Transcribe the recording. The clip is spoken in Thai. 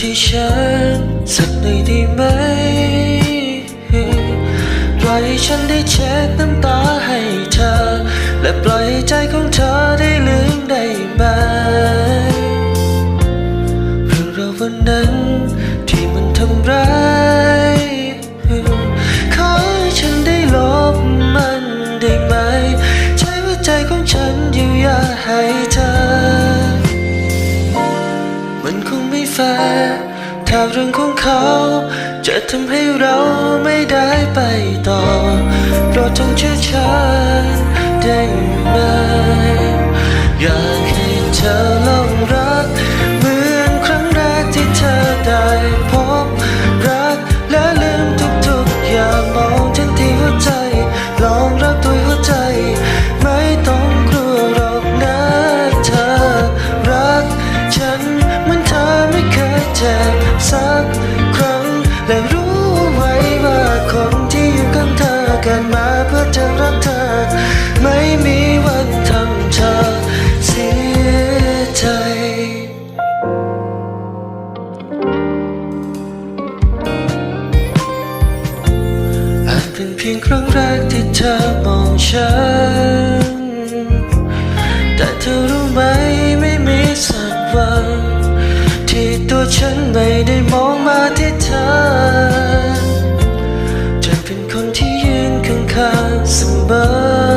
ให้ฉันสักหน่อยได้ไหมปล่อยให้ฉันได้เช็ดน้ำตาให้เธอ และปล่อยให้ใจของเธอได้ลืมได้ไหมเรื่องราววันนั้นที่มันทำร้ายขอให้ฉันได้ลบมันได้ไหม ใช้หัวใจของฉันเยียวยาให้ ฟถ้าเรื่องของเขา จะทำให้เราไม่ได้ไปต่อ เพียงครั้งแรกที่เธอมองฉัน แต่เธอรู้ไหมไม่มีสักวัน ที่ตัวฉันไม่ได้มองมาที่เธอเธอเป็นคนที่ยืนข้างๆเสมอ